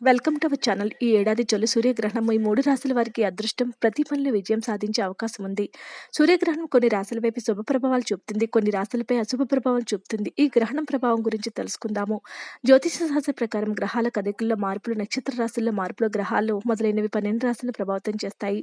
Welcome to our channel. ఈ ఏడాది జొలి సూర్యగ్రహణం ఈ మూడు రాశుల వారికి అదృష్టం ప్రతి పనిలో విజయం సాధించే అవకాశం ఉంది. సూర్యగ్రహణం కొన్ని రాశుల వైపు శుభ ప్రభావాలు చూపుతుంది కొన్ని రాశులపై అశుభ ప్రభావాలు చూపుతుంది. ఈ గ్రహణం ప్రభావం గురించి తెలుసుకుందాము. జ్యోతిష శాస్త్ర ప్రకారం గ్రహాల కదలికల్లో మార్పులు నక్షత్ర రాశుల్లో మార్పులు గ్రహాలు మొదలైనవి పన్నెండు రాశులను ప్రభావితం చేస్తాయి.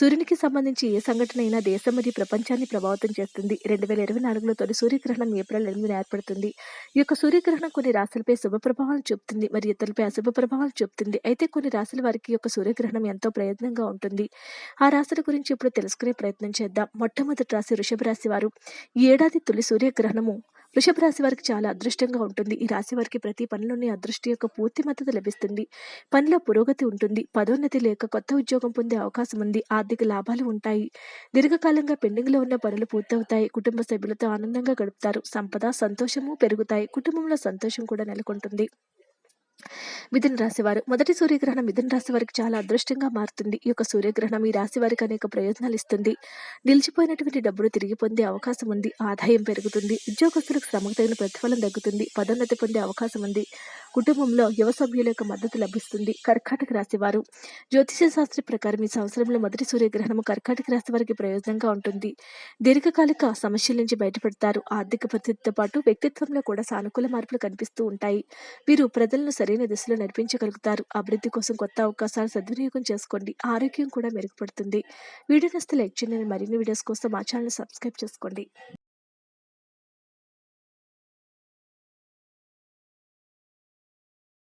సూర్యునికి సంబంధించి ఏ సంఘటన అయినా దేశం మరియు ప్రపంచాన్ని ప్రభావితం చేస్తుంది. రెండు వేల ఇరవై నాలుగులో తొలి సూర్యగ్రహణం ఏప్రిల్ ఎనిమిది ఏర్పడుతుంది. ఈ యొక్క సూర్యగ్రహణం కొన్ని రాశులపై శుభ ప్రభావాలు చూపుతుంది మరియు ఇతరులపై అశుభ ప్రభావాలు చూపుతుంది. అయితే కొన్ని రాశుల వారికి యొక్క సూర్యగ్రహణం ఎంతో ప్రయత్నంగా ఉంటుంది. ఆ రాశుల గురించి ఇప్పుడు తెలుసుకునే ప్రయత్నం చేద్దాం. మొట్టమొదటి రాశి వృషభ రాశి వారు. ఈ ఏడాది తొలి సూర్యగ్రహణము వృషభ రాశి వారికి చాలా అదృష్టంగా ఉంటుంది. ఈ రాశి వారికి ప్రతి పనిలోని అదృష్టి యొక్క పూర్తి మద్దతు లభిస్తుంది. పనిలో పురోగతి ఉంటుంది. పదోన్నతి లేక కొత్త ఉద్యోగం పొందే అవకాశం ఉంది. ఆర్థిక లాభాలు ఉంటాయి. దీర్ఘకాలంగా పెండింగ్లో ఉన్న పనులు పూర్తవుతాయి. కుటుంబ సభ్యులతో ఆనందంగా గడుపుతారు. సంపద సంతోషము పెరుగుతాయి. కుటుంబంలో సంతోషం కూడా నెలకొంటుంది. మిథున రాశి వారు మొదటి సూర్యగ్రహణం మిథున రాశి వారికి చాలా అదృష్టంగా మారుతుంది. ఈ యొక్క సూర్యగ్రహణం ఈ రాశి వారికి అనేక ప్రయోజనాలు ఇస్తుంది. నిలిచిపోయినటువంటి డబ్బును తిరిగి పొందే అవకాశం ఉంది. ఆదాయం పెరుగుతుంది. ఉద్యోగస్తులకు శ్రమకు తగిన ప్రతిఫలం తగ్గుతుంది పదోన్నతి పొందే అవకాశం ఉంది. కుటుంబంలో యువ సభ్యుల యొక్క మద్దతు లభిస్తుంది. కర్కాటక రాశి వారు. జ్యోతిష శాస్త్ర ప్రకారం ఈ సంవత్సరంలో మొదటి సూర్యగ్రహణం కర్కాటక రాశి వారికి ప్రయోజనంగా ఉంటుంది. దీర్ఘకాలిక సమస్యల నుంచి బయటపడతారు. ఆర్థిక పరిస్థితితో పాటు వ్యక్తిత్వంలో కూడా సానుకూల మార్పులు కనిపిస్తూ ఉంటాయి. వీరు ప్రజలను సరైన దిశలో నడిపించగలుగుతారు. అభివృద్ధి కోసం కొత్త అవకాశాలు సద్వినియోగం చేసుకోండి. ఆరోగ్యం కూడా మెరుగుపడుతుంది. వీడియో నస్తే లైక్ చేయండి. మరిన్ని వీడియోస్ కోసం మా ఛానల్ సబ్స్క్రైబ్ చేసుకోండి.